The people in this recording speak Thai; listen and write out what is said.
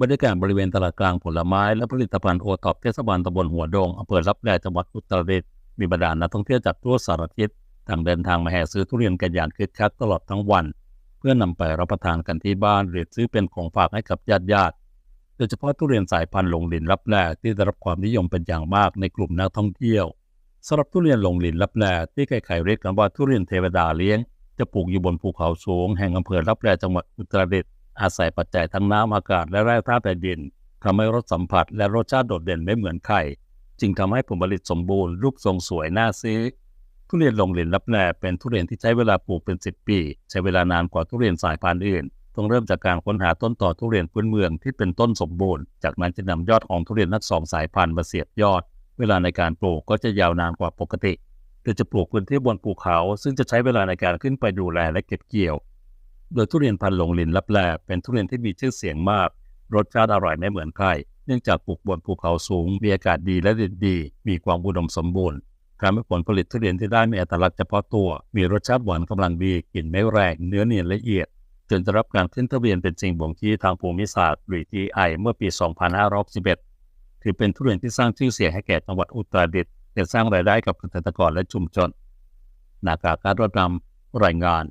บรรยากาศบริเวณตลาดกลางผลไม้และผลิตภัณฑ์โอท็อปเทศบาลตำบลหัวดงอำเภอรับแลจังหวัดอุตรดิตถ์มีบรรดานักท่องเที่ยวจากทั่วสารทิศต่างเดินทางมาแห่ซื้อทุเรียนกันอย่างคึกคักตลอดทั้งวัน เพื่อนำไปรับประทานกันที่บ้านหรือซื้อเป็นของฝากให้กับญาติญาติโดยเฉพาะทุเรียนสายพันธุ์หลงหลินรับแลที่ได้รับความนิยมเป็นอย่างมากในกลุ่มนักท่องเที่ยวสำหรับทุเรียนหลงหลินรับแลที่ใครๆเรียกกันว่าทุเรียนเทวดาเลี้ยง จะปลูกอยู่บนภูเขาสูงแห่งอำเภอรับแลจังหวัดอุตรดิตถ์ อาศัยปัจจัยทั้งน้ำอากาศและแร่ธาตุแผ่นดินทำให้รสสัมผัสและรสชาติโดดเด่นไม่เหมือนใคร จึงทำให้ผลผลิตสมบูรณ์รูปทรงสวยน่าซื้อ ทุเรียนลงลินรับแลเป็นทุเรียนที่ใช้เวลาปลูกเป็น 10 ปี ใช้เวลานานกว่าทุเรียนสายพันธุ์อื่น ต้องเริ่มจากการค้นหาต้นต่อทุเรียนพื้นเมืองที่เป็นต้นสมบูรณ์ จากนั้นจะนำยอดของทุเรียนทั้งสองสายพันธุ์มาเสียบยอด เวลาในการปลูกก็จะยาวนานกว่าปกติโดยจะปลูกพื้นที่บนภูเขา ซึ่งจะใช้เวลาในการขึ้นไปดูแลและเก็บเกี่ยว โดยทุเรียนพันหลงลินรับแลเป็นทุเรียนที่มีชื่อเสียงมาก รสชาติอร่อยไม่เหมือนใคร เนื่องจากปลูกบนภูเขาสูง มีอากาศดีและดินดี มีความอุดมสมบูรณ์ทำให้ผลผลิตทุเรียนที่ได้มีอัตลักษณ์เฉพาะตัว มีรสชาติหวานกำลังดี กลิ่นไม่แรง เนื้อเนียนละเอียด จนจะรับการขึ้นทะเบียนเป็นสิ่งบ่งชี้ทางภูมิศาสตร์หรือ GI เมื่อปี 2511ถือเป็นทุเรียนที่สร้างชื่อเสียงให้แก่จังหวัดอุตรดิตถ์และสร้างรายได้กับเกษตรกรและชุมชน นากาการรดนำรายงาน